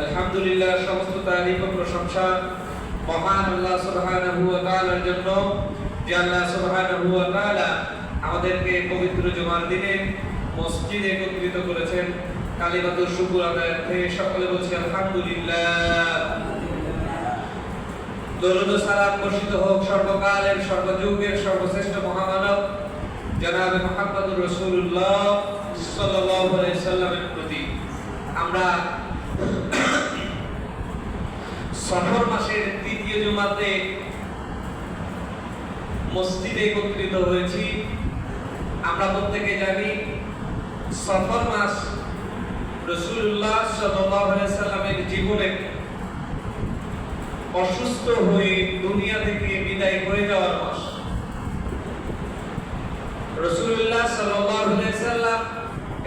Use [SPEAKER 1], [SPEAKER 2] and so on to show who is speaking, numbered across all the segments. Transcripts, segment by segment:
[SPEAKER 1] আলহামদুলিল্লাহ, সমস্ত তারিফ ও প্রশংসা মহান আল্লাহ সুবহানাহু ওয়া তাআলার জন্য। যে আল্লাহ সুবহানাহু ওয়া তাআলা আমাদেরকে পবিত্র জুমার দিনে মসজিদে একত্রিত করেছেন। কালিমাতুর শুকর আদায়ার্থে সকলে বলছি, আলহামদুলিল্লাহ। দরুদ ও সালাম বর্ষিত হোক সর্বকালের, সর্বযুগের সর্বশ্রেষ্ঠ মহামানব, জনাবে মুহাম্মদুর রাসূলুল্লাহ সাল্লাল্লাহু আলাইহি সাল্লামের প্রতি। আমরা সফর মাসের তৃতীয় জুমাতে মসজিদে একত্রিত হয়েছি। আমরা প্রত্যেকে জানি সফর মাস রসুল্লাহ সাল্লামের জীবনে অসুস্থ হয়ে দুনিয়া থেকে বিদায় হয়ে যাওয়ার মাস। রসুল্লাহ সাল্লাম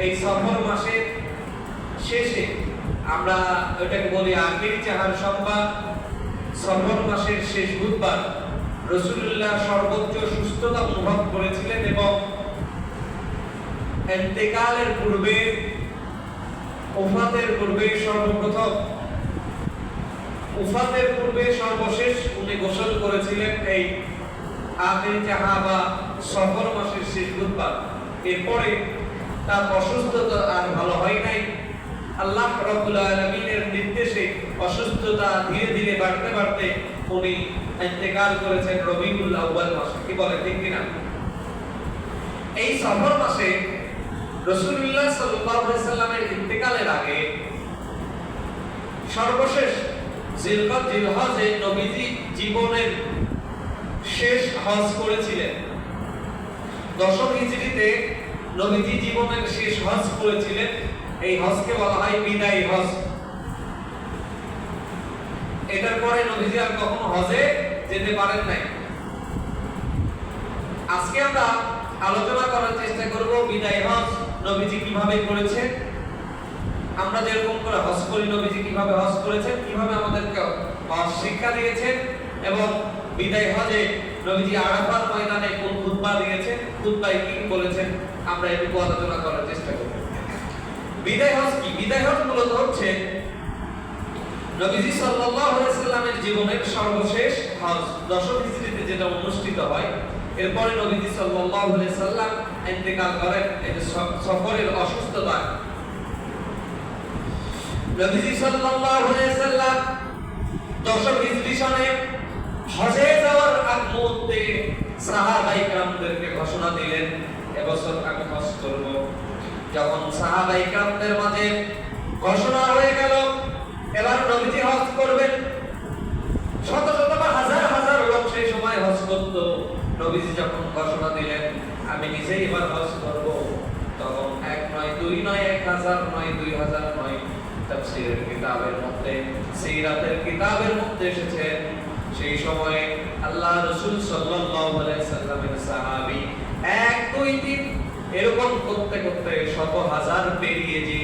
[SPEAKER 1] এই সফর মাসের শেষে আমরা ওটাকে বলি আখির চাহার সংবাদ। সফর মাসের শেষ বুধবার রসুল্লাহ সর্বোচ্চ সুস্থতা অনুভব করেছিলেন এবং এন্তেকালের পূর্বে ওফাতের পূর্বে সর্বপ্রথম, উফাতের পূর্বে সর্বশেষ উনি গোসল করেছিলেন এই আখির চাহা বা সফর মাসের শেষ বুধবার। এরপরে তার অসুস্থতা আর ভালো হয় নাই। আল্লাহ রাব্বুল আলামিনের নির্দেশে অসুস্থতা ধীরে ধীরে বাড়তে বাড়তে উনি ইন্তেকাল করেছেন রবিউল আউয়াল মাসে। কি বলে, ঠিক এই সফর মাসে সাল্লামের ইন্তেকালের আগে সর্বশেষ নবীজি জীবনের শেষ হজ করেছিলেন। দশম হিজরিতে নবীজি জীবনের শেষ হজ করেছিলেন। এই হজকে বলা হয় বিদায়ী হজ। এটার পরে নবীজি আর কখনো হজে যেতে পারেন নাই। আজকে আমরা আলোচনা করার চেষ্টা করব বিদায়ী হজ নবীজি কীভাবে করেছেন, আমরা যেরকম করে হজ করি নবীজি কীভাবে হজ করেছেন, কীভাবে আমাদেরকে হজ শিক্ষা দিয়েছেন এবং বিদায় হজে নবীজি আরাফাত ময়দানে কোন খুতবা দিয়েছেন, খুতবায় কি বলেছেন, আমরা এটুকু আলোচনা করার চেষ্টা করব। বিদায় হজ কি? বিদায় হজ মূলত হচ্ছে নবীজি সাল্লাল্লাহু আলাইহি সাল্লামের জীবনের সর্বশেষ হজ। দশম হিজরিতে যেটা অনুষ্ঠিত হয়, এরপরে নবীজি সাল্লাল্লাহু আলাইহি সাল্লাম ইন্তেকাল করেন সফরের অসুস্থতা। নবীজি সাল্লাল্লাহু আলাইহি সাল্লাম দশম হিজরি সনে হজে যাওয়ার আগ মুহূর্তে সাহাবাই کرامদেরকে ঘোষণা দিলেন এবছর আমি হজ করব। যখন সাহাবাই কামদের মাঝে ঘোষণা হয়ে গেল এবার প্রভৃতি হজ করবেন। শত শত বা হাজার হাজার লোক সেই সময় হজ করত। নবীজি যখন ঘোষণা দিলেন, আমি নিজেই এবার হজ করব। তখন এক নয়, দুই নয়, এক হাজার নয়, দুই হাজার নয় তাফসীরের কিতাবের মধ্যে, সিরাতের কিতাবের মধ্যে এসেছে, সেই সময়ে আল্লাহ রসুল সাল্লাল্লাহু আলাইহি সাল্লামের সাহাবী এক দুই তিন এরকম করতে করতে শত হাজার পেরিয়ে যে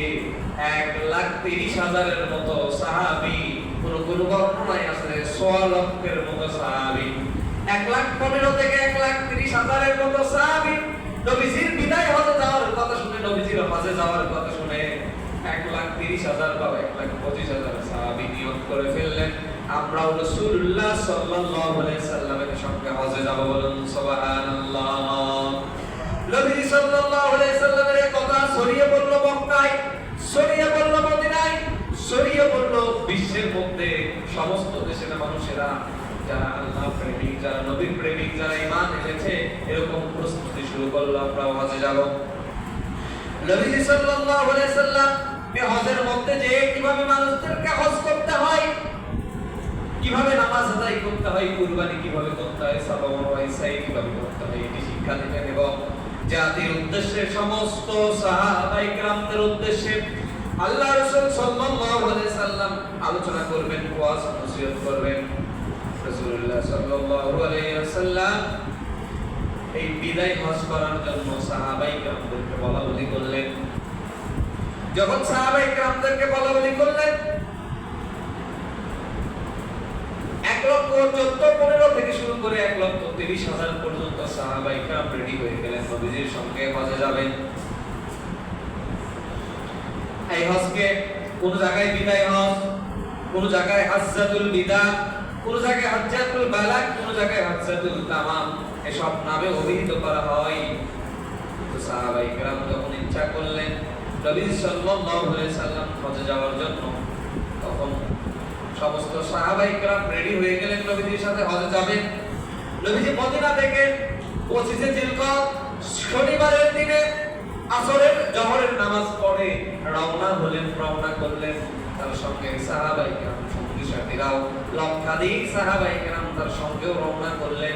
[SPEAKER 1] এক লাখ তিরিশ হাজারের মতো সাহাবী, কোন বর্ণনায় আছে সোয়া লক্ষের মতো সাহাবী, এক লাখ পনেরো থেকে এক লাখ তিরিশ হাজারের মতো সাহাবী। নবীজির বিদায় হজে যাওয়ার কথা শুনে, নবীজির হজে যাওয়ার কথা শুনে এক লাখ তিরিশ হাজার বা এক লাখ পঁচিশ হাজার সাহাবী নিয়োগ করে ফেললেন। আমরাও আলাইহি সাল্লামের সঙ্গে হজে যাব বলুন, সুবহানাল্লাহ। নবী সাল্লাল্লাহু আলাইহি সাল্লামের কথা ছড়িয়ে পড়ল মক্কায়, ছড়িয়ে পড়ল মদিনায়, ছড়িয়ে পড়ল বিশ্বের মধ্যে সমস্ত দেশের মানুষেরা, যারা আল্লাহ প্রেমিক, যারা নবীর প্রেমিক, যারা ঈমান এনেছে, এরকম প্রস্তুতি শুরু করল আমরা হজে যাব। নবী সাল্লাল্লাহু আলাইহি সাল্লাম হজের মধ্যে যে কীভাবে মানুষদেরকে হজ করতে হয়, কীভাবে নামাজ আদায় করতে হয়, কুরবানি কীভাবে করতে হয় সালাম কীভাবে করতে হয়, এটি শিক্ষা দিতেন এবং জাতির উদ্দেশ্যে, সমস্ত সাহাবাই کرامদের উদ্দেশ্যে আল্লাহ রাসূল সাল্লাল্লাহু আলাইহি সাল্লাম আলোচনা করবেন, ওয়াজ নসিহত করবেন। রাসূলুল্লাহ সাল্লাল্লাহু আলাইহি সাল্লাম এই বিদায় হজ করার জন্য সাহাবাই کرامদেরকে বলা বলি করলেন। যখন সাহাবাই کرامদেরকে বলা বলি করলেন এক লক্ষ চোদ্দ, পনেরো থেকে শুরু করে এক লক্ষ তিরিশ হাজার পর্যন্ত সাহাবাইকা রেডি হয়ে গেলেন নবীজির সঙ্গে হজে যাবেন। এই হজকে কোন জায়গায় বিদায় হজ, কোন জায়গায় হাজ্জাতুল বিদা, কোন জায়গায় হাজ্জাতুল বালাক কোন জায়গায় হাজ্জাতুল তামাম এসব নামে অভিহিত করা হয়। তো সাহাবাই কেরাম যখন ইচ্ছা করলেন নবী সাল্লাল্লাহু আলাইহি সাল্লাম হজে যাওয়ার জন্য, তখন সমস্ত সাহাবাই রেডি হয়ে গেলেন নবীজির সাথে, হজে যাবেন নবীজি মদিনা থেকে পঁচিশে জিলকদ শনিবারের দিনে আসরের জহরের নামাজ পড়ে রওনা হলেন, রওনা করলেন। তার সঙ্গে সাহাবাই সঙ্গী সাথীরাও, লক্ষাধিক সাহাবাই তার সঙ্গেও রওনা করলেন।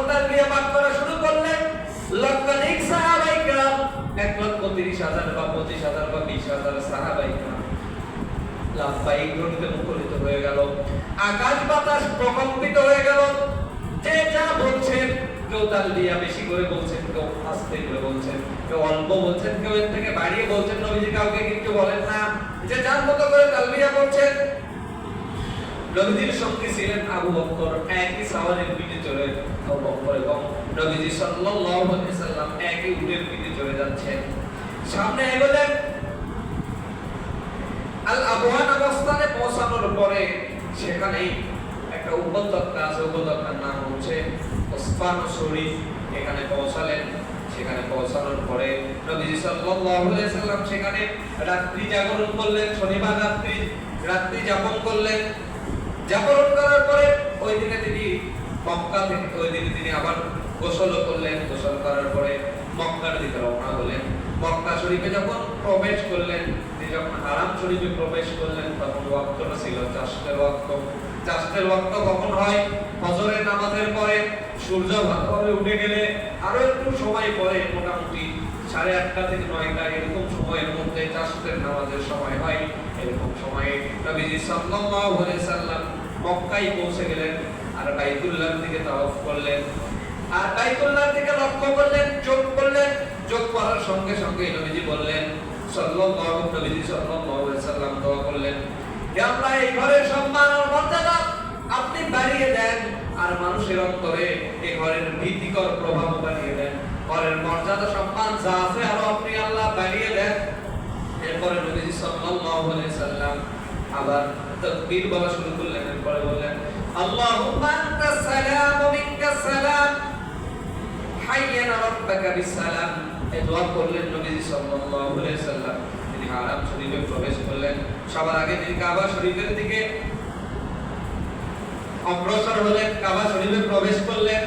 [SPEAKER 1] তারা সাহাবাই লাফাই ধ্বনিতে মুখরিত হয়ে গেল। আকাশ বাতাস প্রকম্পিত হয়ে গেল। যে যা বলছেন, কেউ তার লিয়া বেশি করে বলছেন, কেউ আস্তে করে বলছেন, কেউ অল্প বলছেন, কেউ এর থেকে বাড়িয়ে বলছেন, নবীজি কাউকে কিন্তু বলেন না। যে যার মতো করে তালবিয়া বলছেন, নবীজির সঙ্গে ছিলেন আবু বকর একই সাওয়ারের পিঠে চলে আবু বকর এবং নবীজি সাল্লাল্লাহু আলাইহি সাল্লাম একই উটের পিঠে চড়ে যাচ্ছেন। সামনে এগোলেন আল পৌঁছানোর পরে সেখানেই একটা উপত্যকা আছে, উপত্যকার নাম হচ্ছে ওসমান শরীফ। এখানে পৌঁছালেন। সেখানে পৌঁছানোর পরে নবীজি সাল্লাল্লাহু আলাইহি সাল্লাম সেখানে রাত্রি জাগরণ করলেন, শনিবার রাত্রি রাত্রি যাপন করলেন। জাগরণ করার পরে ওই দিনে তিনি মক্কা থেকে, ওই দিনে তিনি আবার গোসল করলেন। গোসল করার পরে মক্কার দিকে রওনা হলেন। মক্কা শরীফে যখন প্রবেশ করলেন যখন হারাম প্রবেশ করলেন, তখন ওয়াক্তটা ছিল। চাষের ওয়াক্ত চাষের ওয়াক্ত কখন হয়? ফজরের নামাজের পরে। সূর্য ভালোভাবে উঠে গেলে আরও একটু সময় পরে, মোটামুটি সাড়ে আটটা থেকে নয়টা, এরকম সময়ের মধ্যে চাষের নামাজের সময় হয়। এরকম সময়ে নবীজি সাল্লাল্লাহু আলাইহি সাল্লাম মক্কায় পৌঁছে গেলেন আর বাইতুল্লাহর দিকে তাওয়াফ করলেন। আর বাইতুল্লাহর দিকে লক্ষ্য করলেন চোখ করলেন। চোখ করার সঙ্গে সঙ্গে নবীজি বললেন আপনি বাড়িয়ে দেন, আর মানুষের অন্তরে এই ঘরের ভীতিকর প্রভাব বাড়িয়ে দেন। ঘরের মর্যাদা, সম্মান যা আছে আরও আপনি আল্লাহ বাড়িয়ে দেন। এরপরে নবীজি সাল্লাল্লাহু আলাইহি সাল্লাম আবার তাকবীর বলা শুরু করলেন। এরপরে বললেন, আল্লাহুম্মা আনতাস সালাম ওয়া মিনকাস সালাম, হাইয়ানা রাব্বাকা এই দোয়া করলেন নবীজি সাল্লাল্লাহু আলাইহি সাল্লাম। তিনি হারাম শরীফে প্রবেশ করলেন। সবার আগে তিনি কাবা শরীফের দিকে অগ্রসর হলেন, কাবা শরীফে প্রবেশ করলেন।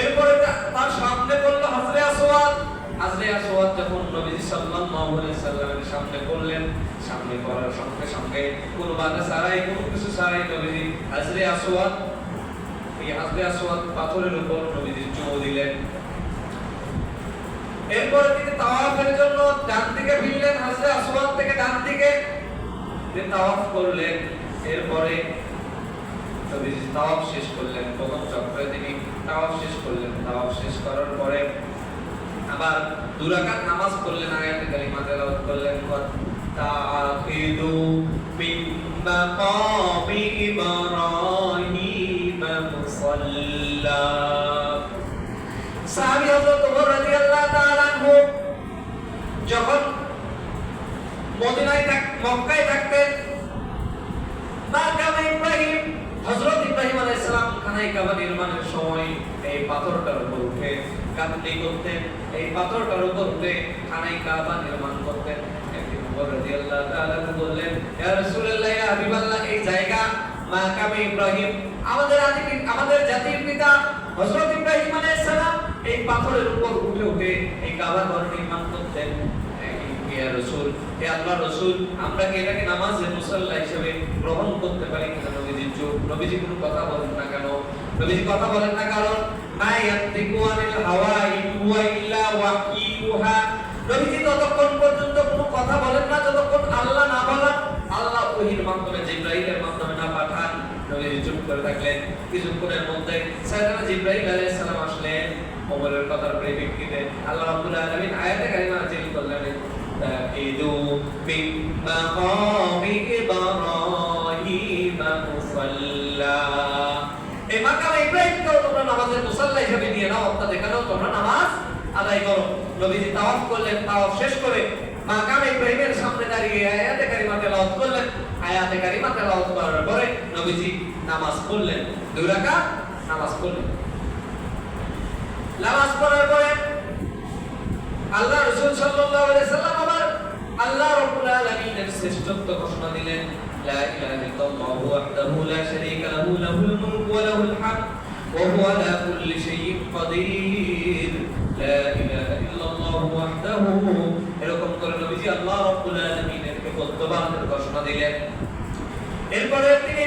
[SPEAKER 1] এরপরে তার সামনে পড়ল হাজরে আসওয়াদ। হাজরে আসওয়াদ যখন নবীজি সাল্লাল্লাহু আলাইহি সাল্লামের সামনে পড়লেন, সামনে পড়ার সঙ্গে সঙ্গে কোনো বাধা ছাড়াই কোনো কিছু ছাড়াই নবীজি হাজরে আসওয়াদ এই হাজরে আসওয়াদ পাথরের উপর নবীজি চুমু দিলেন। এরপরে তিনি তাওয়াফের জন্য ডান দিকে ফিরলেন, হাজরে আসওয়াদ থেকে ডান দিকে। তিনি তাওয়াফ করলেন, এরপরে তাওয়াফ শেষ করলেন। প্রথম চক্রে তিনি তাওয়াফ শেষ করলেন। তাওয়াফ শেষ করার পরে আবার দুরাকাত নামাজ পড়লেন, আয়াতে কালিমা তেলাওয়াত করলেন তাআখিদু মিন মাকামি ইব্রাহিম মুসাল্লা। সাহাবী হযরত ওমর রাদিয়াল্লাহু যখন মক্কায় থাকতেন মাকাম ইব্রাহিম, হযরত ইব্রাহিম আলাইহিস সালাম কাবা নির্মাণের সময় এই পাথরটার উপর উঠে কাঁদলি করতেন। এই পাথরটার উপর উঠে খানায় কাবা নির্মাণ করতেন। একদিন বললেন, ইয়া রাসূলুল্লাহ এই জায়গা মাকাম ইব্রাহিম, আমাদের আদি আমাদের জাতির পিতা হযরত ইব্রাহিম আলাইহিস সালাম এই পাথরের উপর উঠে উঠে এই কাবা ঘর নির্মাণ করতেন। ইয়া রাসূল হে আল্লাহ রাসূল, আমরা কি এটাকে নামাজের মুসাল্লা হিসেবে গ্রহণ করতে পারি কিনা নবীজি চুপ নবীজি কোনো কথা বলেন না কেন? নবীজি কথা বলেন না কারণ, মা ইয়ান্তিকু আনিল হাওয়া হুয়া ইল্লা ওয়াহয়ুহা নবীজি ততক্ষণ পর্যন্ত কোনো কথা বলেন না, যতক্ষণ আল্লাহ না বলেন। আল্লাহ ওহির মাধ্যমে, জিব্রাইলের মাধ্যমে না পাঠান। নবীজি চুপ করে থাকলেন। কিছুক্ষণের মধ্যে সাইয়েদনা জিব্রাইল আলাইহিস সালাম আসলেন। ওমরের কথার পরিপ্রেক্ষিতে আল্লাহ রাব্বুল আলামিন আয়াতে কারিমা নাযিল করলেন। তাকিদু মিন মাকামি ইব্রাহিম মুসাল্লা। এই মাকামে ইব্রাহিমকেও তোমরা নামাজের মুসাল্লা হিসেবে নিয়ে নাও, অর্থাৎ এখানেও তোমরা নামাজ আদায় করো। নবীজি তাওয়াফ করলেন, তাওয়াফ শেষ করে মাকাম ইব্রাহিমের সামনে দাঁড়িয়ে আয়াতে কারিমা তেলাওয়াত করলেন। আয়াতে কারিমা তেলাওয়াত করার পরে নবীজি নামাজ পড়লেন। দুই রাকাত নামাজ পড়লেন। নামাজ পড়ার পরে আল্লাহ রাসূল সাল্লাল্লাহু আলাইহি সাল্লাম আবার আল্লাহ রাব্বুল আলামিনের শ্রেষ্ঠত্ব ঘোষণা দিলেন। লা ইলাহা ইল্লাল্লাহু ওয়াহদাহু লা শারীকা লাহু, লাহুল মুলকু ওয়া লাহুল হামদ, ওয়া হুয়া আলা কুল্লি শাইইন কাদির লা ইলাহা ইল্লাল্লাহু ওয়াহদাহু আল্লাহ রাব্বুল আলামিনের একত্ববাদের ঘোষণা দিলেন। এরপরে তিনি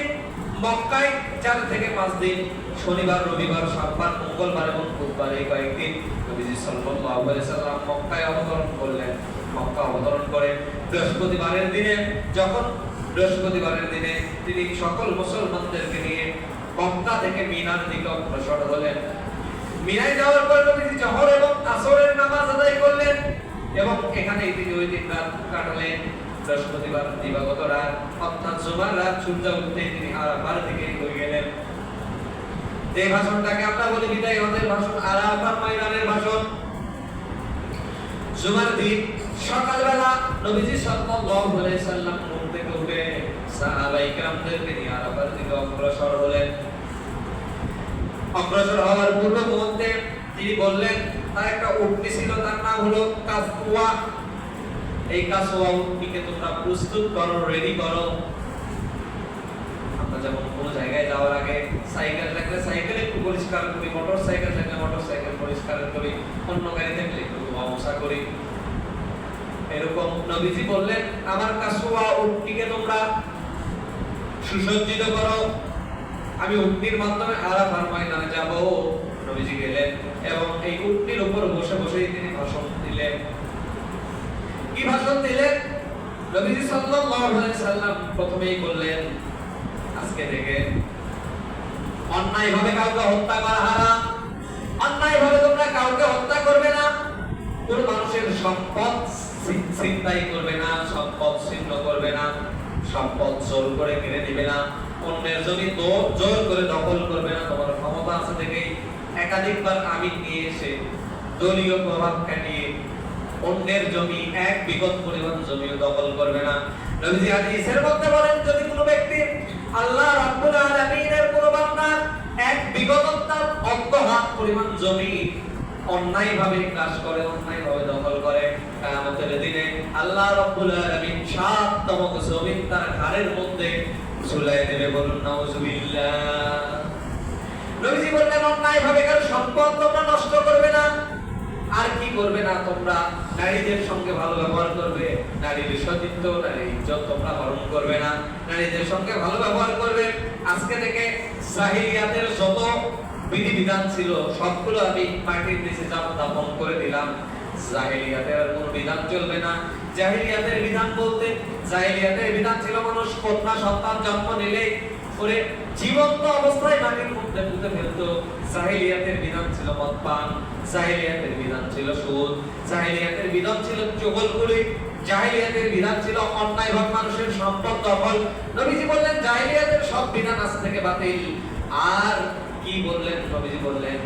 [SPEAKER 1] মক্কায় চার থেকে পাঁচ দিন, শনিবার, রবিবার সাতবার মঙ্গলবার এবং বুধবার এই কয়েকদিন নবীজি সাল্লাল্লাহু আলাইহি সাল্লাম মক্কায় অবতরণ করলেন। মক্কা অবতরণ করে বৃহস্পতিবারের দিনে, যখন বৃহস্পতিবারের দিনে তিনি সকল মুসলমানদেরকে নিয়ে মক্কা থেকে মিনার দিকে অগ্রসর হলেন। মিনায় যাওয়ার পর নবীজি জহর এবং আসরের নামাজ আদায় করলেন। এবং এখানেই তিনি ওই দিন কাটালেন বৃহস্পতিবার দিবাগত রাত, অর্থাৎ জুমার রাত সূর্য উঠতেই তিনি আরাফার দিকে এগিয়ে গেলেন। যে ভাষণটাকে আমরা বলি বিদায় হজের ভাষণ আরাফার ময়দানের ভাষণ। জুমার দিন সকালবেলা নবীজি সাল্লাল্লাহু আলাইহি সাল্লাম ঘুম থেকে উঠে সাহাবায়ে কেরামদেরকে নিয়ে আরাফার দিকে অগ্রসর হলেন। অগ্রসর হওয়ার পূর্ব মুহূর্তে তিনি বললেন তার একটা উটনি ছিল তার নাম হলো কাসওয়া এই কাসওয়া উটনিকে তোমরা প্রস্তুত করো রেডি করো। যেমন কোনো জায়গায় যাওয়ার আগে সাইকেল থাকলে সাইকেল একটু পরিষ্কার করি মোটর সাইকেল থাকলে মোটর সাইকেল পরিষ্কার করি, অন্য গাড়ি থাকলে একটু মশা করি। এরকম নবীজি বললেন, আমার কাসওয়া উটনিকে তোমরা সুসজ্জিত করো। আমি উটনির মাধ্যমে আরাফার ময়দানে যাব। নবীজি গেলেন এবং এই উটনির উপর বসে বসেই তিনি ভাষণ দিলেন। কি ভাষণ দিলেন? নবীজি সাল্লাল্লাহু আলাইহি সাল্লাম প্রথমেই বললেন, আজকে থেকে অন্যায়ভাবে কাউকে হত্যা করা হারাম অন্যায়ভাবে তোমরা কাউকে হত্যা করবে না। কোন মানুষের সম্পদ করবে না, সম্পদ ছিন্ন করবে না, সম্পদ জোর করে কেড়ে নিবে না। অন্যের জমি জোর করে দখল করবে না। তোমার ক্ষমতা আছে একাধিকবার আমিন নিয়ে এসে দলীয় প্রভাব খাটিয়ে অন্যের জমি, এক বিগত পরিমাণ জমিও দখল করবে না। নবীজি হাদিসের মধ্যে বলেন, যদি কোনো ব্যক্তি আল্লাহ রাব্বুল আলামিনের কোনো বান্দা এক বিগত তার অর্ধ হাত পরিমাণ জমি অন্যায়ভাবে গ্রাস করে, অন্যায়ভাবে দখল করে, কিয়ামতের দিনে আল্লাহ রাব্বুল আলামিন সাততম জমিন তার ঘাড়ের মধ্যে ঝুলাই দেবে বলুন, নাউজুবিল্লাহ। নবীজি বললেন অন্যায় ভাবে কারও সম্পদ তোমরা নষ্ট করবে না। আর কি করবে না তোমরা? নারীদের সঙ্গে ভালো ব্যবহার করবে, নারীর সতীত্ব, নারীর ইজ্জত তোমরা হরণ করবে না। নারীদের সঙ্গে ভালো ব্যবহার করবে। আজকে থেকে জাহিলিয়াতের যত বিধিবিধান ছিল, সবগুলো আমি মাটির নিচে দাপন করে দিলাম। জাহিলিয়াতের আর কোনো বিধান চলবে না। জাহিলিয়াতের বিধান বলতে, জাহিলিয়াতের বিধান ছিল মানুষ কন্যা সন্তান জন্ম নিলেই করে জীবন্ত অবস্থায় মাটির মধ্যে পুঁতে ফেলতো। জাহিলিয়াতের বিধান ছিল মদপান, জাহিলিয়াতের বিধান ছিল সুদ, জাহিলিয়াতের বিধান ছিল চগলগুলি জাহিলিয়াতের বিধান ছিল অন্যায় ভাব মানুষের সম্পদ দখল। নবীজি বললেন, জাহিলিয়াতের সব বিধান আজ থেকে বাতিল। আর কি বললেন নবীজি বললেন?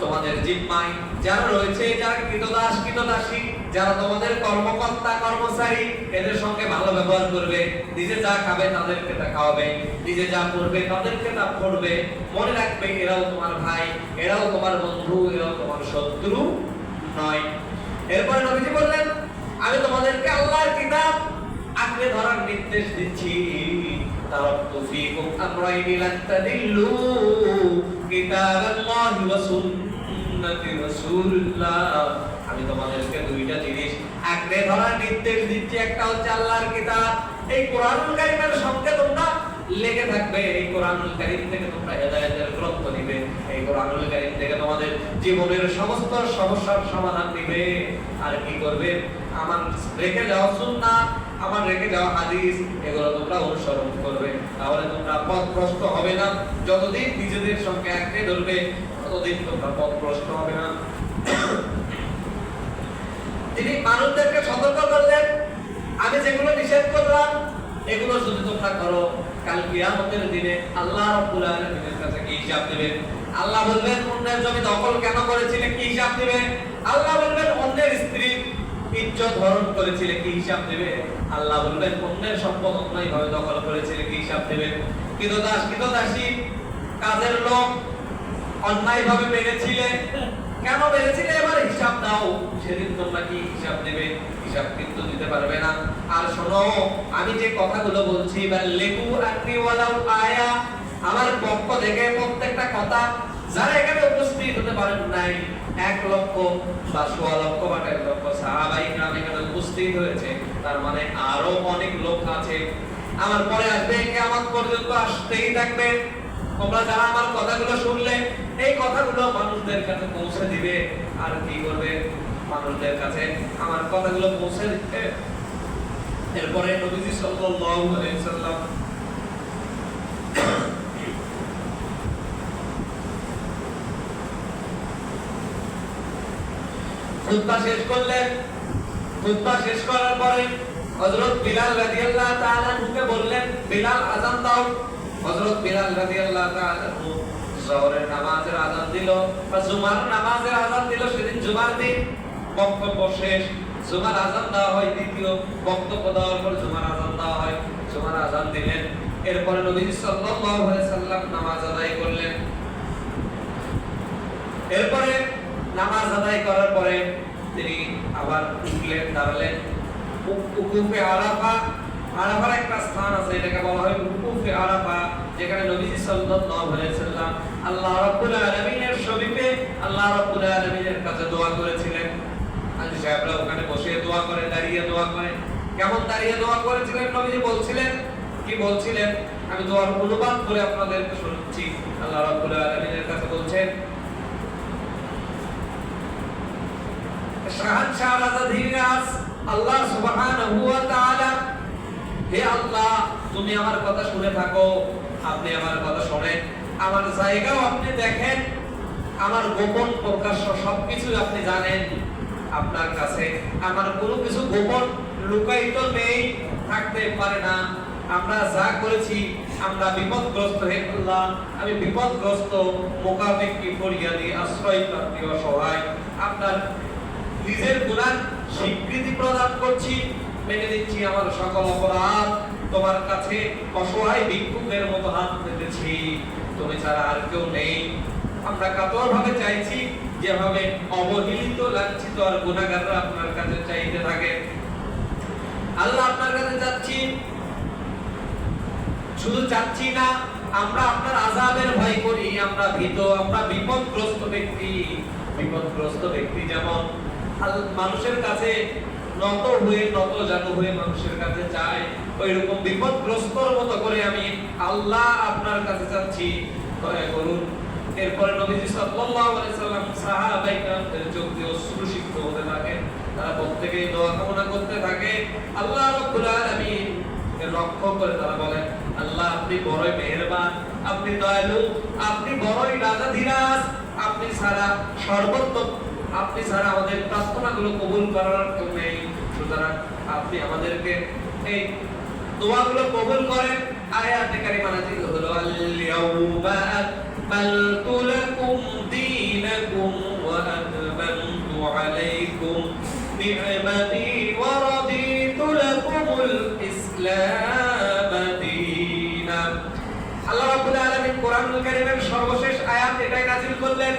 [SPEAKER 1] তোমাদের জিম্মায় যারা রয়েছে, যারা কৃতদাস, কৃতদাসী যারা তোমাদের কর্মকর্তা, কর্মচারী, এদের সঙ্গে ভালো ব্যবহার করবে, নিজে যা খাবে তাদেরকে তা খাওয়াবে, নিজে যা পড়বে তাদেরকে তা পড়বে। মনে রাখবে, এরাও তোমার ভাই, এরাও তোমার বন্ধু, এরাও তোমার শত্রু নয়। এরপরে নবীজি বললেন, আমি তোমাদেরকে আল্লাহর কিতাব আঁকড়ে ধরার নির্দেশ দিচ্ছি। তারাক্তু আমি তোমাদেরকে দুইটা জিনিস আঁকড়ে ধরার নির্দেশ দিচ্ছি। একটা হচ্ছে আল্লাহর কিতাব। এই কোরআনুল কারীমের সঙ্গে তোমরা লেগে থাকবে। এই কোরআনুল কারীম থেকে তোমরা হেদায়েতের গ্রন্থ নিবে। এই কোরআনুল কারীম থেকে তোমাদের জীবনের সমস্ত সমস্যার সমাধান দিবে আর কি করবে? আমার রেখে যাওয়া সুন্নাহ আমার রেখে যাওয়া হাদিস, এগুলো তোমরা অনুসরণ করবে। তাহলে তোমরা পথভ্রষ্ট হবে না। যতদিন নিজেদের সঙ্গে আঁকড়ে ধরবে, ততদিন তোমরা পথভ্রষ্ট হবে না। তিনি মানুষদেরকে সতর্ক করলেন আমি যেগুলো নিষেধ করলাম, এগুলো যদি তোমরা করো, কাল কিয়ামতের দিনে আল্লাহ রাব্বুল আলামিনের কাছে কি হিসাব দেবেন? আল্লাহ বলবেন, অন্যের জমি দখল কেন করেছিলে? কি হিসাব দেবে? আল্লাহ বলবেন, অন্যের স্ত্রী ইজ্জত হরণ করেছিলে? কি হিসাব দেবে? আল্লাহ বলবেন, অন্যের সম্পদ অন্যায়ভাবে দখল করেছিলে? কি হিসাব দেবে? কৃতদাস, কৃতদাসী কাজের লোক অন্যায়ভাবে মেরেছিলে? কেন মেরেছিলে এবার হিসাব দাও? সেদিন তোমরা কি হিসাব দেবে? হিসাব কিন্তু দিতে পারবে না। আর শোনো, আমি যে কথাগুলো বলছি বা লেখু আন্নি ওয়ালাউ আয়া আমার পক্ষ থেকে প্রত্যেকটা কথা যারা এখানে উপস্থিত হতে পারেন নাই, এক লক্ষ বা সোয়া লক্ষ বা এক লক্ষ সাহাবাই গ্রাম এখানে উপস্থিত হয়েছে। তার মানে আরও অনেক লোক আছে। আমার পরে আসবে কেমন পর্যন্ত আসতেই থাকবে। তোমরা যারা আমার কথাগুলো শুনলে, এই কথাগুলো মানুষদের কাছে পৌঁছে দিবে। আর কি করবে? মানুষদের কাছে আমার কথাগুলো পৌঁছে দিবে এরপরে নবীজি সাল্লাল্লাহু আলাইহি সাল্লাম খুতবা শেষ করলেন। খুতবা শেষ করার পরে হযরত বিলাল রাদিয়াল্লাহু তাআলা নুকে বললেন, বিলাল, আযান দাও। হযরত বিলাল রাদিয়াল্লাহু তাআলা জোহরের নামাজের আযান দিল বা জুমার নামাজের আযান দিল, সেদিন জুমার দিন। বক্তব্য শেষ। জুমার আযান দেওয়া হয় দ্বিতীয় বক্তব্য দেওয়ার পর জুমার আযান দেওয়া হয়। জুমার আযান দিলেন। এরপরে নবীজি সাল্লাল্লাহু আলাইহি সাল্লাম নামাজ আদায় করলেন। এরপরে নামাজ আদায় করার পরে তিনি আবার উঠলেন, দাঁড়ালেন। উকুফে আরাফা আরাফার একটা স্থান আছে, এটাকে বলা হয় উকুফে আরাফা, যেখানে নবীজি সাল্লাল্লাহু আলাইহি সাল্লাম আল্লাহ রাব্বুল আলামিনের শরীফে আল্লাহ রাব্বুল আলামিনের কাছে দোয়া করেছিলেন। আজি সাহেবরা ওখানে বসে দোয়া করে, দাঁড়িয়ে দোয়া করে। কেমন দাঁড়িয়ে দোয়া করেছিলেন নবীজি? বলছিলেন, কি বলছিলেন? আমি দোয়ার অনুবাদ করে আপনাদেরকে শোনাচ্ছি। আল্লাহ রাব্বুল আলামিনের কাছে বলছেন শাহানশাহ রাজা ধীরাজ আল্লাহ সুবহানাহু ওয়া তাআলা হে আল্লাহ, তুমি আমার কথা শুনে থাকো, আপনি আমার কথা শুনেন। আমার জায়গাও আপনি দেখেন, আমার গোপন প্রকাশ্য সবকিছু আপনি জানেন। আপনার কাছে আমার কোনো কিছু গোপন লুকায়িত নেই, থাকতে পারে না। আমরা যা করেছি, আমরা বিপদগ্রস্ত হে আল্লাহ। আমি বিপদগ্রস্ত, মোকাবিকি ফরিয়াদি আশ্রয় প্রার্থী অসহায় আপনার নিজের গুণার স্বীকৃতি প্রদান করছি। মেনে নিচ্ছি আমার সকল অপরাধ। তোমার কাছে অসহায় ভিক্ষুকের মতো হাত পেতেছি। তুমি ছাড়া আর কেউ নেই। আমরা কাতর ভাবে চাইছি, যেভাবে অবহেলিত, লাঞ্ছিত আর গুণাগাররা আপনার কাছে চাইতে থাকে। আল্লাহ আপনার কাছে যাচ্ছি শুধু চাচ্ছি না, আমরা আপনার আযাবের ভয় করি। আমরা ভীত, আমরা বিপদগ্রস্ত ব্যক্তি। বিপদগ্রস্ত ব্যক্তি যেমন মানুষের কাছে নত হয়ে নত জানু হয়ে মানুষের কাছে যায় ওই রকম বিপদগ্রস্তর মতো করে আমি আল্লাহ আপনার কাছে যাচ্ছি। দয়া করুন। এরপরে নবীজি সাল্লাল্লাহু আলাইহি সাল্লাম কেরামদের চোখ দিয়ে অশ্রুসিক্ত হতে থাকে তারা প্রত্যেকেই দোয়া কামনা করতে থাকে। আল্লাহ রাব্বুল আলামিন লক্ষ্য করে তারা বলেন, আল্লাহ, আপনি বড়ই মেহেরবান, আপনি দয়ালু, আপনি বড়ই রাজা ধীরাজ আপনি ছাড়া সর্বোত্তম আপনি ছাড়া আমাদের প্রার্থনাগুলো কবুল করার কেউ নেই সুতরাং আপনি আমাদেরকে এই দোয়াগুলো কবুল করেন। আয়াতে কারিমা নাযিল হলো, আল-ইয়াউমা আকমালতু লাকুম দীনাকুম ওয়া আতমামতু আলাইকুম নি'মাতি ওয়া রাদিতু লাকুমুল ইসলাম দীনা আল্লাহ রাব্বুল আলামিন কোরআনুল কারীমের সর্বশেষ আয়াত এটাই নাযিল করলেন।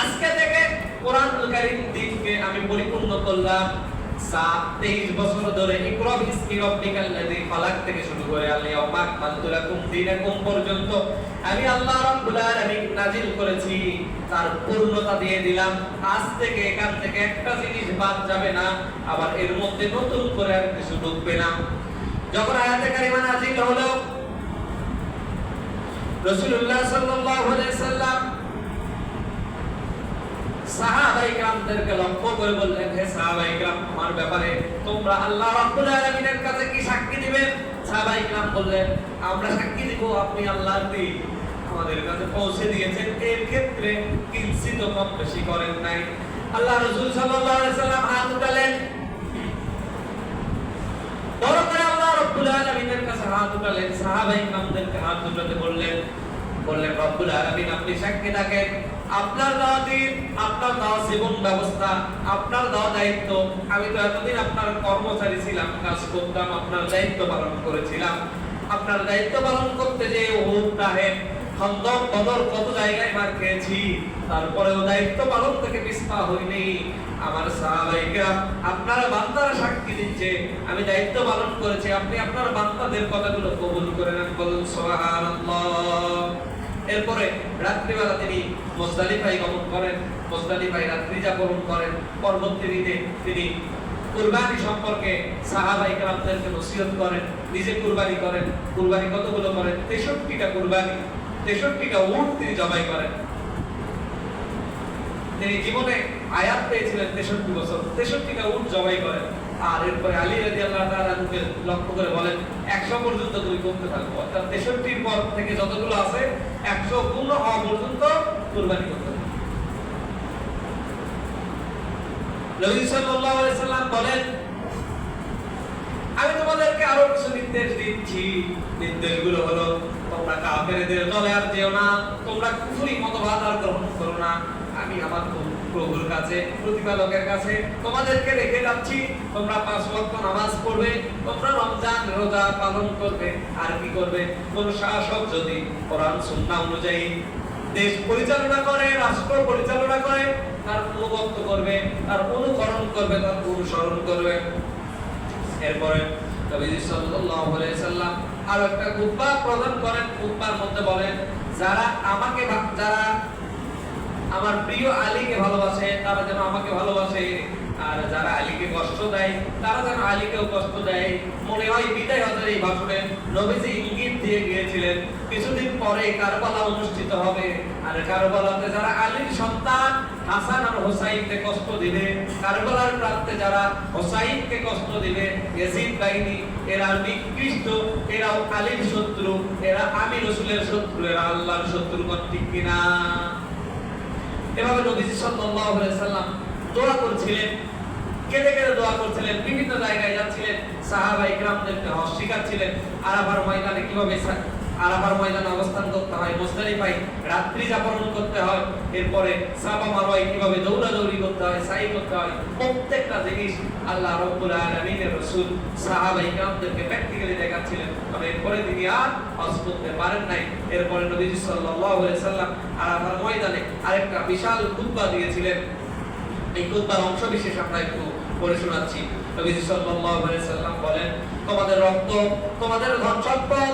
[SPEAKER 1] আজকে থেকে কোরআনুল কারীম আমি পরিপূর্ণ করলাম। আমি আল্লাহ নাজিল করেছি, তার দিলাম। আজ থেকে এখান থেকে একটা জিনিস বাদ যাবে না, আবার এর মধ্যে নতুন করে আর কিছু ঢুকবে না। যখন আয়াতে কারিমা নাজিল হলো রসুল্লাহ সাল্লাম আল্লাহ সাক্ষী দিব? আপনি আল্লাহর আমাদের কাছে পৌঁছে দিয়েছেন, এর ক্ষেত্রে কিঞ্চিত করেন নাই। আল্লাহ রসুল সাল্লাল্লাহু আলাইহি সাল্লাম হাত উঠালেন রব্বুল আলামিনের কাছে হাত উঠালেন, সাহাবাই কামদেরকে হাত উঠাতে বললেন বললেন, রব্বুল আলামিন, আপনি সাক্ষী থাকেন। আপনার দেওয়া দিন, আপনার দেওয়া জীবন ব্যবস্থা, আপনার দেওয়া দায়িত্ব। আমি তো এতদিন আপনার কর্মচারী ছিলাম, কাজ করতাম, আপনার দায়িত্ব পালন করেছিলাম। আপনার দায়িত্ব পালন করতে যে উহুদ তাহেব খন্দক বদর কত জায়গায় মার খেয়েছি? তারপরেও দায়িত্ব পালন থেকে পিছপা হইনি। আমার সাহাবাইরা আপনারা বান্দারা সাক্ষী দিচ্ছে, আমি দায়িত্ব পালন করেছি, আপনি আপনার বান্দাদের কথাগুলো কবুল করে নেন, বলুন সুবহানাল্লাহ। এরপরে রাত্রিবেলা তিনি মুজদালিফায় গমন করেন, মুজদালিফায় রাত্রি যাপন করেন। পরবর্তী দিনে তিনি কুরবানি সম্পর্কে সাহাবাই কেরামদেরকে নসিহত করেন, নিজে কুরবানি করেন। কুরবানি কতগুলো করেন? তেষট্টিটা কুরবানি। তেষট্টিটা উট তিনি জবাই করেন। তিনি জীবনে আয়াত পেয়েছিলেন তেষট্টি বছর। তেষট্টিটা উট জবাই করেন। আর এরপরে আলী রাজি আল্লাহ তাআলাকে লক্ষ্য করে বলেন, একশো পর্যন্ত তুমি করতে থাকো। অর্থাৎ তেষট্টির পর থেকে যতগুলো আছে, একশো পূর্ণ হওয়া পর্যন্ত কুরবানি করতে থাকো নবী আলাইহি সাল্লাম বলেন আমি তোমাদেরকে আরও কিছু নির্দেশ দিচ্ছি। নির্দেশগুলো হলো, তোমরা কাফেরদের দলে আর যেও না, তোমরা কুফরি মতবাদ আর গ্রহণ করো না। আমি আমার প্রভুর কাছে, প্রতিপালকের কাছে তোমাদেরকে রেখে যাচ্ছি। তোমরা পাঁচ নামাজ পড়বে, তোমরা রমজান রোজা পালন করবে, আর কি করবে? কোন শাসক যদি কোরআন সুন্নাহ অনুযায়ী দেশ পরিচালনা করে, রাষ্ট্র পরিচালনা করে, তার অনুগত করবে, তার অনুকরণ করবে, তার অনুসরণ করবে। এরপরে কষ্ট দেয়, তারা যেন আলীকেও কষ্ট দেয়। মনে হয় বিদায় হজের এই ইঙ্গিত দিয়ে গিয়েছিলেন, কিছুদিন পরে কারবালা অনুষ্ঠিত হবে। আর কারবালাতে যারা আলীর সন্তান হাসান আর হোসাইনকে কষ্ট দিবে কারবালার প্রান্তে যারা হোসাইনকে কষ্ট দিবে ইয়াজিদ বাহিনী, এরা নিকৃষ্ট এরা আলীর শত্রু, এরা আমি রসুলের শত্রু, এরা আল্লাহর শত্রু কোন ঠিক কিনা? এভাবে নবীজি সাল্লাল্লাহু আলাইহি সাল্লাম দোয়া করছিলেন। কেঁদে কেঁদে দোয়া করছিলেন, বিভিন্ন জায়গায় যাচ্ছিলেন। সাহাবা ইকরামদেরকে হজ শেখাচ্ছিলেন আরাফার ময়দানে কীভাবে আরাফার ময়দানে অবস্থান করতে হয় মুজদালিফায় রাত্রি যাপন করতে হয়, এরপরে সাফা মারওয়ায় কীভাবে দৌড়াদৌড়ি করতে হয়, সাই করতে হয়, প্রত্যেকটা জিনিস আল্লাহ রাব্বুল আলামিনের রাসূল সাহাবা ইকরামদেরকে প্র্যাকটিক্যালি দেখাচ্ছিলেন। তবে এরপরে তিনি আর হজ করতে পারেন নাই। এরপরে নবীজি সাল্লাল্লাহু আলাইহি সাল্লাম আরাফার ময়দানে আরেকটা বিশাল খুতবা দিয়েছিলেন। এই খুতবার অংশ বিশেষ আমরা একটু পড়ে শোনাচ্ছি। নবীজি সাল্লাল্লাহু আলাইহি সাল্লাম বলেন, তোমাদের রক্ত, তোমাদের ধন সম্পদ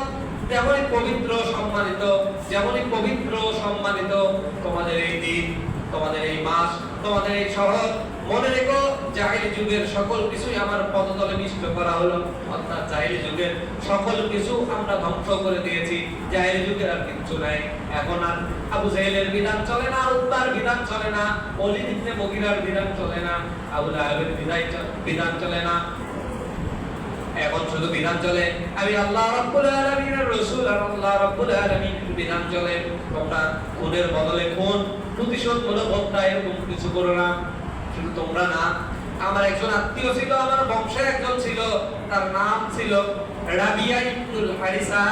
[SPEAKER 1] যেমনই পবিত্র, সম্মানিত, যেমনই পবিত্র, সম্মানিত, তোমাদের এই দিন, তোমাদের এই মাস, তোমাদের এই শহর, মনে রেখো, জাহিলি যুগের সকল কিছুই আমার পদতলে নিষ্ঠ করা হলো। অর্থাৎ জাহিলি যুগের সকল কিছু আমরা ধ্বংস করে দিয়েছি। জাহিলি যুগের আর কিচ্ছু নাই। এখন আর আবু জাহিলের বিধান চলে না, উত্তার বিধান চলে না অলিদ ইবনে মুগিরার বিধান চলে না, আবু বিধান বিধান চলে না। এখন শুধু বিধান চলে। আমি আল্লাহ রাব্বুল আলামিনের রাসূল আর আল্লাহ রাব্বুল আলামিনের বিধান চলে। তোমরা খুনের বদলে খুন, প্রতিশোধ মূলক হত্যা এরকম কিছু করো না। শুধু তোমরা না। আমার একজন আত্মীয় ছিল, আমার বংশের একজন ছিল, তার নাম ছিল রাবিয়া ইবনুল হারিসা।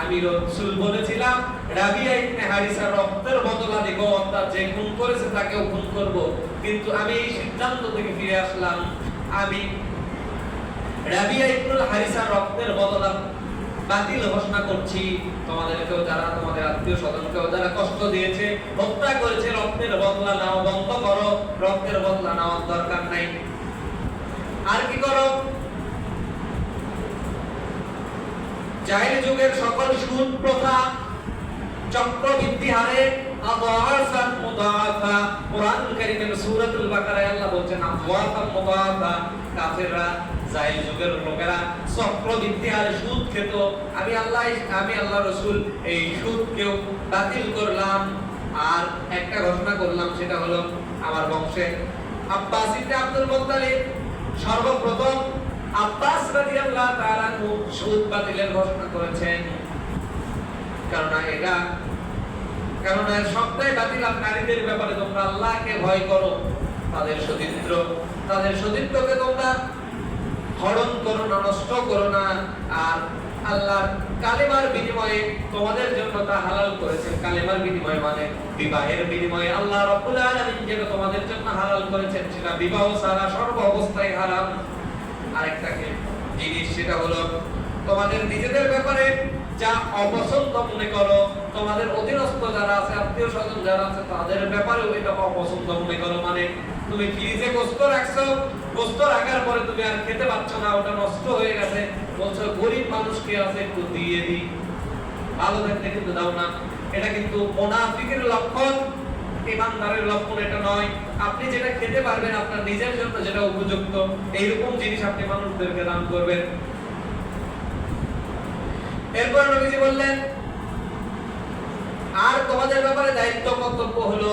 [SPEAKER 1] আমি রাসূল বলেছিলাম, রাবিয়া ইবনে হারিসা রক্তের বদলা দেব অর্থাৎ যে খুন করেছে তাকেও খুন করব। কিন্তু আমি এই সিদ্ধান্ত থেকে ফিরে আসলাম, আমি রাবিয়া ইবনুল হারিসা রক্তের বদলা বাতিল ঘোষণা করছি। তোমাদেরকেও যারা, তোমাদের আত্মীয় স্বজনকেও যারা কষ্ট দিয়েছে, হত্যা করেছে, রক্তের বদলা নাও, বন্ধ করো। রক্তের বদলা নেওয়ার দরকার নাই। আর কি করো? জাহিল যুগের সকল সুদ প্রথা চক্রবৃদ্ধি হারে আদাফান মুদাফা। কোরআন কারীমের সূরাতুল বাকারায় আল্লাহ বলছেন আদাফান মুদাফা। কাফেররা, জাহিল যুগের লোকেরা চক্রবৃদ্ধি হারে সুদ খেত। আমি আল্লাহ আমি আল্লাহ রাসূল, এই সুদকেও বাতিল করলাম। আর একটা ঘোষণা করলাম, সেটা হলো আমার বংশে আব্বাস আব্দুল মুত্তালিব। সর্বপ্রথম আব্বাস রাদিয়াল্লাহু তাআলা সুদ বাতিলের ঘোষণা করেছেন। কারণ এর সবটাই বাতিল। নারীদের ব্যাপারে তোমরা আল্লাহকে ভয় করো, তাদের সতীত্র তাদের সতীত্রকে তোমরা হরণ করো না, নষ্ট করো না, আর আল্লাহর কালেমার বিনিময়ে তোমাদের জন্য তা হালাল করেছেন কালেমার বিনিময়ে মানে বিবাহের বিনিময়ে আল্লাহ রাব্বুল আলামিন যেটা তোমাদের জন্য হালাল করেছেন সেটা বিবাহ ছাড়া সর্ব অবস্থায় হারাম। আরেকটা কি জিনিস, সেটা হলো তোমাদের নিজেদের ব্যাপারে যা অপছন্দ মনে করো, তোমাদের অধীনস্থ যারা আছে, আত্মীয় স্বজন যারা আছে, তাদের ব্যাপারেও এটা অপছন্দ মনে করো। মানে তুমি ফ্রিজে গোস্ত রাখছো, গোস্ত রাখার পরে তুমি আর খেতে পারছ না, ওটা নষ্ট হয়ে গেছে। বলছো, গরিব মানুষ কে আছে, একটু দিয়ে দিই ভালো থাকতে কিন্তু দাও না। এটা কিন্তু মোনাফিকের লক্ষণ ইমানদারের লক্ষণ এটা নয়। আপনি যেটা খেতে পারবেন, আপনার নিজের জন্য যেটা উপযুক্ত, এইরকম জিনিস আপনি মানুষদেরকে দান করবেন। এরপর নবীজি বললেন, আর তোমাদের ব্যাপারে দায়িত্ব, কর্তব্য হলো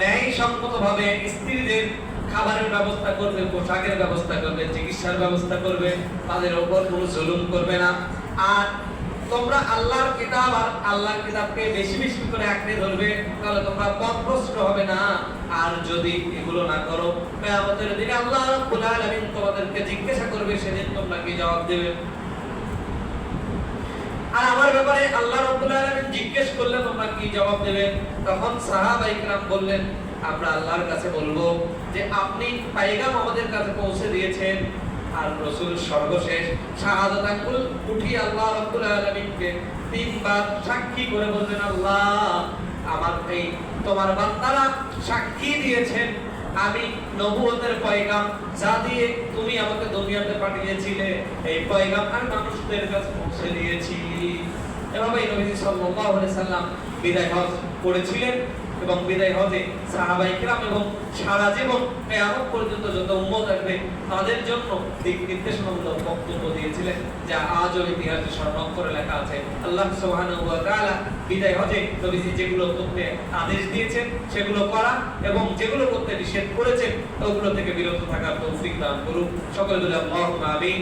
[SPEAKER 1] ন্যায় সম্মত ভাবে স্ত্রীদের খাবারের ব্যবস্থা করবে, পোশাকের ব্যবস্থা করবে, চিকিৎসার ব্যবস্থা করবে, তাদের উপর কোনো জুলুম করবে না। আর তোমরা আল্লাহর কিতাব আর আল্লাহর কিতাবকে বেশি বেশি করে আঁকড়ে ধরবে, তাহলে তোমরা পথভ্রষ্ট হবে না। আর যদি এগুলো না করো, কিয়ামতের দিনে আল্লাহ রাব্বুল আলামিন তোমাদেরকে জিজ্ঞাসা করবে, সেদিন তোমরা কি জবাব দেবে? আর আমার ব্যাপারে আল্লাহ রাব্বুল আলামিন জিজ্ঞেস করলেন, তোমরা কি জবাব দেবে? তখন সাহাবা ইকরাম বললেন, আমরা আল্লাহর কাছে বলব যে, আপনি পাইগাম আমাদের কাছে পৌঁছে দিয়েছেন। আর রসুল সর্বশেষ শাহাদাত উঠি আল্লাহ রাব্বুল আলামিনকে তিনবার সাক্ষী করে বললেন, আল্লাহ, আমার এই তোমার বান্দারা সাক্ষী দিয়েছেন। আমি নবুয়তের পয়গাম যা দিয়ে তুমি আমাকে দুনিয়াতে পাঠিয়েছিলে, এই পয়গাম আর মানুষদের কাছে পৌঁছে দিয়েছি। এভাবে নবীজি সাল্লাল্লাহু আলাইহি সাল্লাম বিদায় হজ করেছিলেন। এবং বিদায় হজে সাহাবাই কিরাম এবং সারা জীবন কিয়ামত পর্যন্ত যত উম্মত আসবে, তাদের জন্য দিক নির্দেশনামূলক বক্তব্য দিয়েছিলেন, যা আজও ইতিহাসে স্বর্ণাক্ষরে লেখা আছে। আল্লাহ তাআলা বিদায় হজে নবীজি যেগুলো করতে আদেশ দিয়েছেন, সেগুলো করা এবং যেগুলো করতে নিষেধ করেছেন, ওগুলো থেকে বিরত থাকার তৌফিক দান করুন। সকলে বলে আল্লাহুম্মা আমিন।